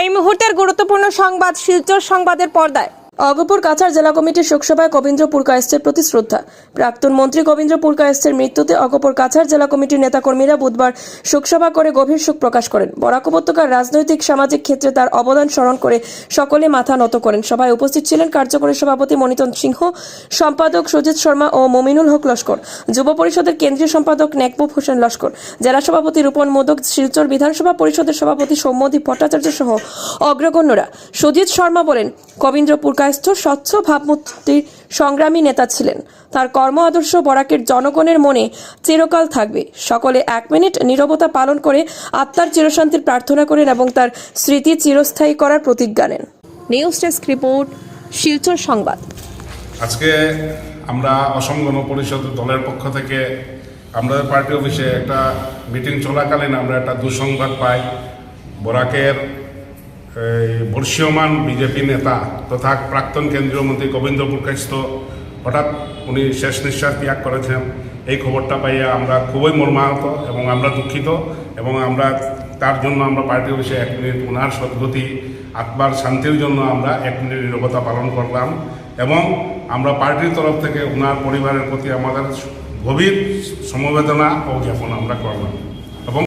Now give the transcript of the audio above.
এই মুহূর্তের গুরুত্বপূর্ণ সংবাদ শিলচর সংবাদের পর্দায়। অগপুর কাছাড় জেলা কমিটির শোকসভায় কবীন্দ্র পুরকায়েস্তের প্রতি শ্রদ্ধা। প্রাক্তন মন্ত্রী কবীন্দ্র পুরকায়েস্তের মৃত্যুতে অগপুর কাছাড় জেলা কমিটির নেতাকর্মীরা বুধবার শোকসভা করে গভীর শোক প্রকাশ করেন। বরাক উপত্যকার রাজনৈতিক, সামাজিক ক্ষেত্রে তার অবদান স্মরণ করে সকলে মাথা নত করেন। সভায় উপস্থিত ছিলেন কার্যকরী সভাপতি মনিতন সিংহ, সম্পাদক সুজিত শর্মা ও মমিনুল হক লস্কর, যুব পরিষদের কেন্দ্রীয় সম্পাদক নেকবুব হোসেন লস্কর, জেলা সভাপতি রূপন মোদক, শিলচর বিধানসভা পরিষদের সভাপতি সৌম্যদীপ ভট্টাচার্য সহ অগ্রগণ্যরা। সুজিত শর্মা বলেন কবীন্দ্র পুরকায়স্থ স্বচ্ছ ভাবমূর্তির সংগ্রামী নেতা ছিলেন। তার কর্ম আদর্শ বরাকের জনগণের মনে চিরকাল থাকবে। সকলে এক মিনিট নীরবতা পালন করে আত্মার চিরশান্তির প্রার্থনা করেন এবং তার স্মৃতি চিরস্থায়ী করার প্রতিজ্ঞা নেন। নিউজ ডেস্ক রিপোর্ট, শিলচর সংবাদ। আজকে আমরা অসম গণ পরিষদ দলের পক্ষ থেকে আমাদের পার্টি অফিসে একটা মিটিং চলাকালীন আমরা একটা দুঃসংবাদ পাই। বরাকের বর্ষীয়মান বিজেপি নেতা তথা প্রাক্তন কেন্দ্রীয় মন্ত্রী গোবিন্দ পুরকাইস্ত হঠাৎ উনি শেষ নিঃশ্বাস ত্যাগ করেছেন। এই খবরটা পাইয়া আমরা খুবই মর্মাহত এবং আমরা দুঃখিত এবং আমরা তার জন্য আমরা পার্টি অফিসে এক মিনিট ওনার সদ্গতি, আত্মার শান্তির জন্য আমরা এক মিনিট নিরবতা পালন করলাম এবং আমরা পার্টির তরফ থেকে ওনার পরিবারের প্রতি আমাদের গভীর সমবেদনা ও জ্ঞাপন আমরা করলাম।